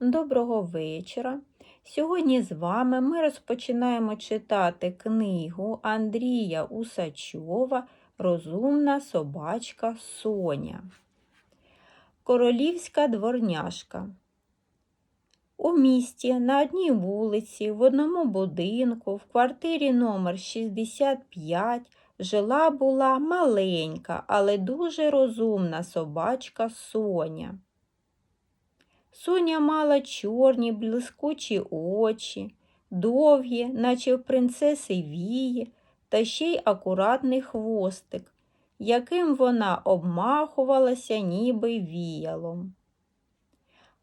Доброго вечора. Сьогодні з вами ми розпочинаємо читати книгу Андрія Усачова Розумна собачка Соня. Королівська дворняжка. У місті на одній вулиці, в одному будинку, в квартирі номер 65 жила була маленька, але дуже розумна собачка Соня. Соня мала чорні блискучі очі, довгі, наче в принцеси вії, та ще й акуратний хвостик, яким вона обмахувалася ніби віялом.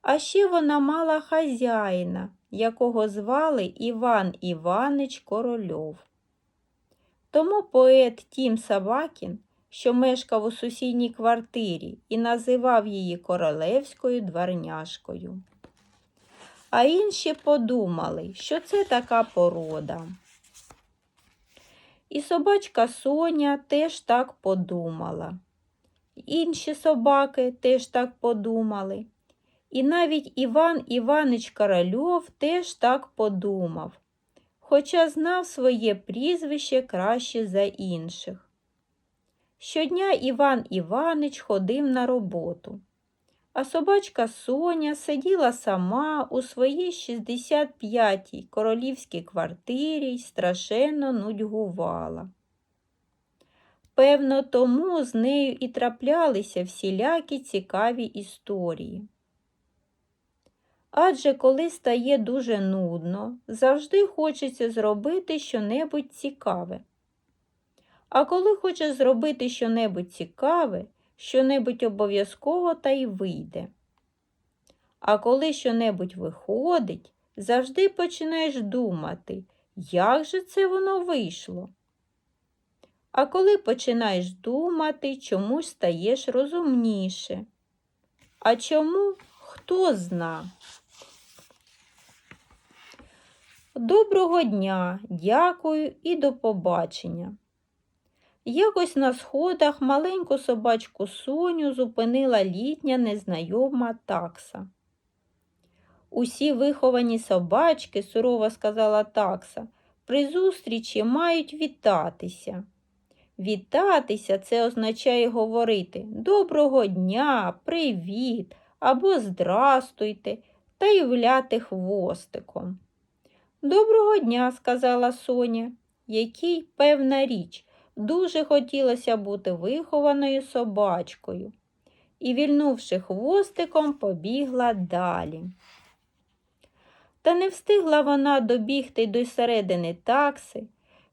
А ще вона мала хазяїна, якого звали Іван Іванич Корольов. Тому поет Тім Сабакін що мешкав у сусідній квартирі і називав її королевською дворняшкою. А інші подумали, що це така порода. І собачка Соня теж так подумала. Інші собаки теж так подумали. І навіть Іван Іванич Корольов теж так подумав, хоча знав своє прізвище краще за інших. Щодня Іван Іванич ходив на роботу, а собачка Соня сиділа сама у своїй 65-й королівській квартирі й страшенно нудьгувала. Певно, тому з нею і траплялися всілякі цікаві історії. Адже коли стає дуже нудно, завжди хочеться зробити щонебудь цікаве. А коли хочеш зробити щонебудь цікаве, щонебудь обов'язково та й вийде. А коли щонебудь виходить, завжди починаєш думати, як же це воно вийшло. А коли починаєш думати, чомусь стаєш розумніше. А чому хто зна? Доброго дня, дякую і до побачення. Якось на сходах маленьку собачку Соню зупинила літня незнайома такса. Усі виховані собачки, сурово сказала такса, при зустрічі мають вітатися. Вітатися це означає говорити доброго дня, привіт або здрастуйте та й вляти хвостиком. Доброго дня, сказала Соня, який певна річ. Дуже хотілося бути вихованою собачкою і, вільнувши хвостиком, побігла далі. Та не встигла вона добігти до середини такси,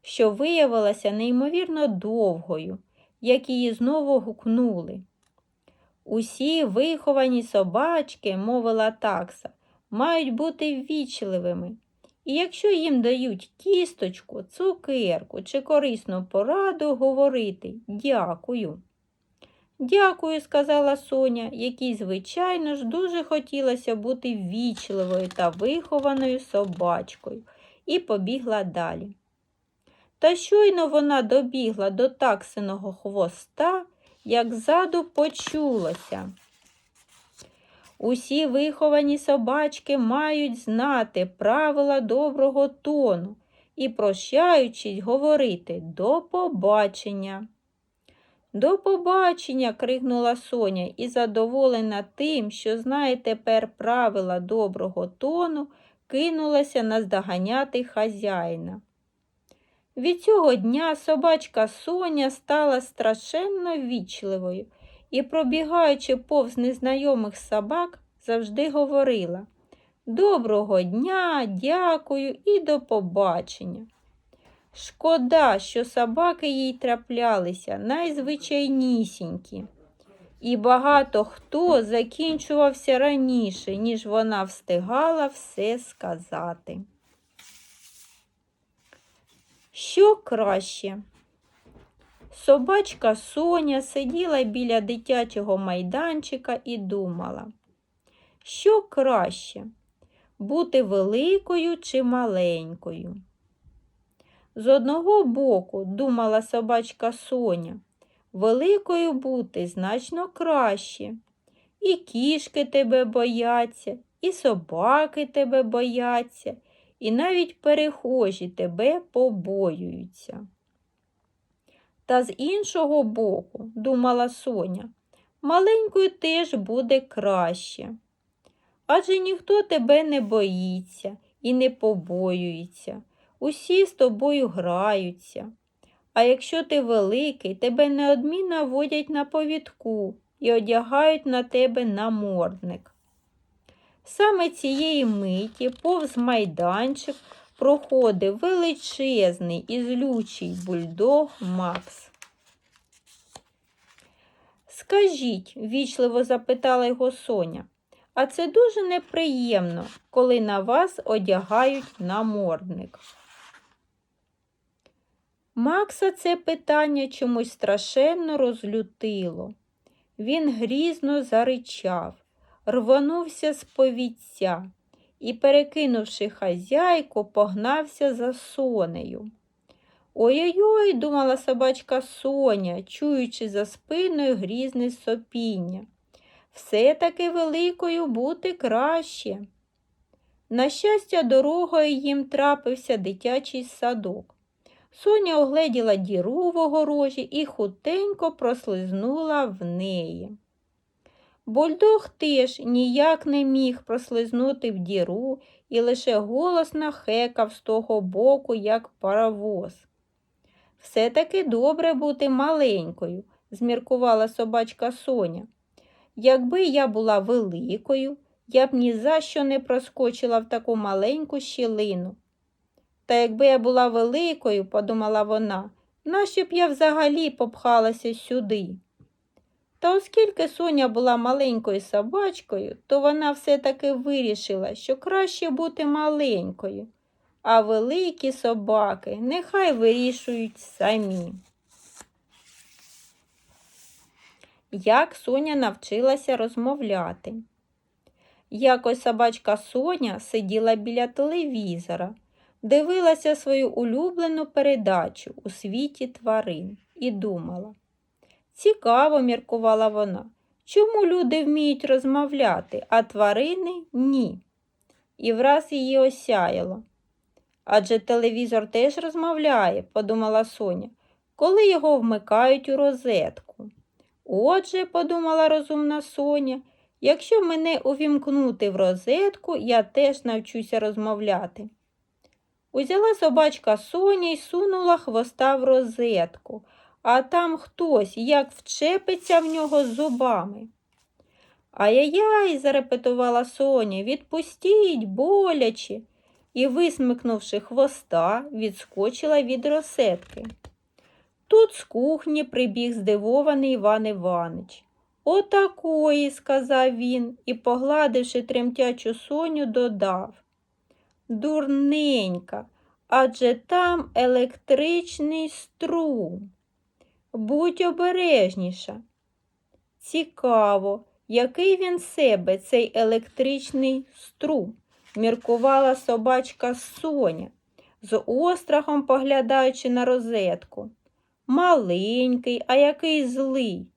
що виявилася неймовірно довгою, як її знову гукнули. Усі виховані собачки, мовила такса, мають бути ввічливими і якщо їм дають кісточку, цукерку чи корисну пораду, говорити дякую. Дякую, сказала Соня, якій, звичайно ж, дуже хотілося бути ввічливою та вихованою собачкою, і побігла далі. Та щойно вона добігла до таксиного хвоста, як ззаду почулося. Усі виховані собачки мають знати правила доброго тону і, прощаючись, говорити до побачення. До побачення, крикнула Соня і, задоволена тим, що знає тепер правила доброго тону, кинулася наздоганяти хазяїна. Від цього дня собачка Соня стала страшенно вічливою і, пробігаючи повз незнайомих собак, завжди говорила Доброго дня, дякую і до побачення. Шкода, що собаки їй траплялися найзвичайнісінькі, і багато хто закінчувався раніше, ніж вона встигала все сказати. Що краще? Собачка Соня сиділа біля дитячого майданчика і думала, що краще бути великою чи маленькою. З одного боку, думала собачка Соня, великою бути значно краще. І кішки тебе бояться, і собаки тебе бояться, і навіть перехожі тебе побоюються. Та з іншого боку, думала Соня, маленькою теж буде краще. Адже ніхто тебе не боїться і не побоюється, усі з тобою граються. А якщо ти великий, тебе неодмінно водять на повідку і одягають на тебе намордник. Саме цієї миті повз майданчик проходив величезний і злючий бульдог Макс. Скажіть, вічливо запитала його Соня, а це дуже неприємно, коли на вас одягають намордник. Макса це питання чомусь страшенно розлютило. Він грізно заричав, рвонувся з повіття і, перекинувши хазяйку, погнався за сонею. Ой-ой-ой, думала собачка Соня, чуючи за спиною грізне сопіння. Все-таки великою бути краще. На щастя, дорогою їм трапився дитячий садок. Соня огледіла діру в огорожі і хутенько прослизнула в неї. Бульдог теж ніяк не міг прослизнути в діру і лише голосно хекав з того боку, як паровоз. Все-таки добре бути маленькою, зміркувала собачка Соня. Якби я була великою, я б ні за що не проскочила в таку маленьку щілину. Та якби я була великою, подумала вона, нащо б я взагалі попхалася сюди? Та оскільки Соня була маленькою собачкою, то вона все-таки вирішила, що краще бути маленькою, а великі собаки нехай вирішують самі. Як Соня навчилася розмовляти? Якось собачка Соня сиділа біля телевізора, дивилася свою улюблену передачу у світі тварин і думала. Цікаво, міркувала вона, чому люди вміють розмовляти, а тварини ні. І враз її осяяло. Адже телевізор теж розмовляє, подумала Соня, коли його вмикають у розетку. Отже, подумала розумна Соня, якщо мене увімкнути в розетку, я теж навчуся розмовляти. Узяла собачка Соня й сунула хвоста в розетку, а там хтось як вчепиться в нього зубами. Ай-яй-яй, зарепетувала Соня, відпустіть, боляче, і, висмикнувши хвоста, відскочила від розетки. Тут з кухні прибіг здивований Іван Іванич. Отакої, сказав він і, погладивши тремтячу соню, додав. Дурненька, адже там електричний струм. Будь обережніша. Цікаво, який він себе, цей електричний струм, міркувала собачка Соня, з острахом поглядаючи на розетку. Маленький, а який злий.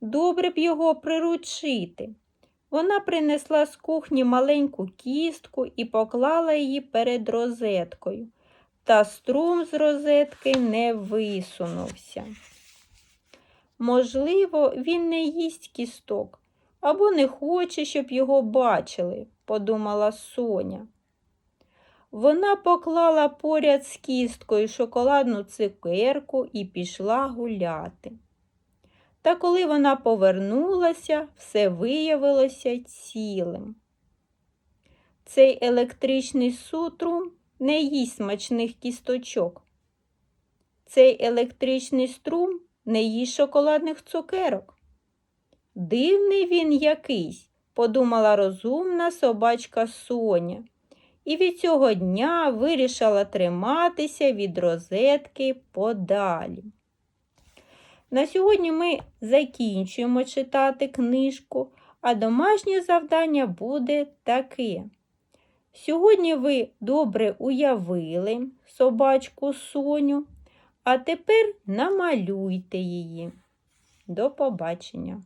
Добре б його приручити. Вона принесла з кухні маленьку кістку і поклала її перед розеткою, та струм з розетки не висунувся. Можливо, він не їсть кісток або не хоче, щоб його бачили, подумала Соня. Вона поклала поряд з кісткою шоколадну цукерку і пішла гуляти. Та коли вона повернулася, все виявилося цілим. Цей електричний сутрум не їсть смачних кісточок. Цей електричний струм не їсть шоколадних цукерок. Дивний він якийсь, подумала розумна собачка Соня, і від цього дня вирішила триматися від розетки подалі. На сьогодні ми закінчуємо читати книжку, а домашнє завдання буде таке. Сьогодні ви добре уявили собачку Соню, а тепер намалюйте її. До побачення!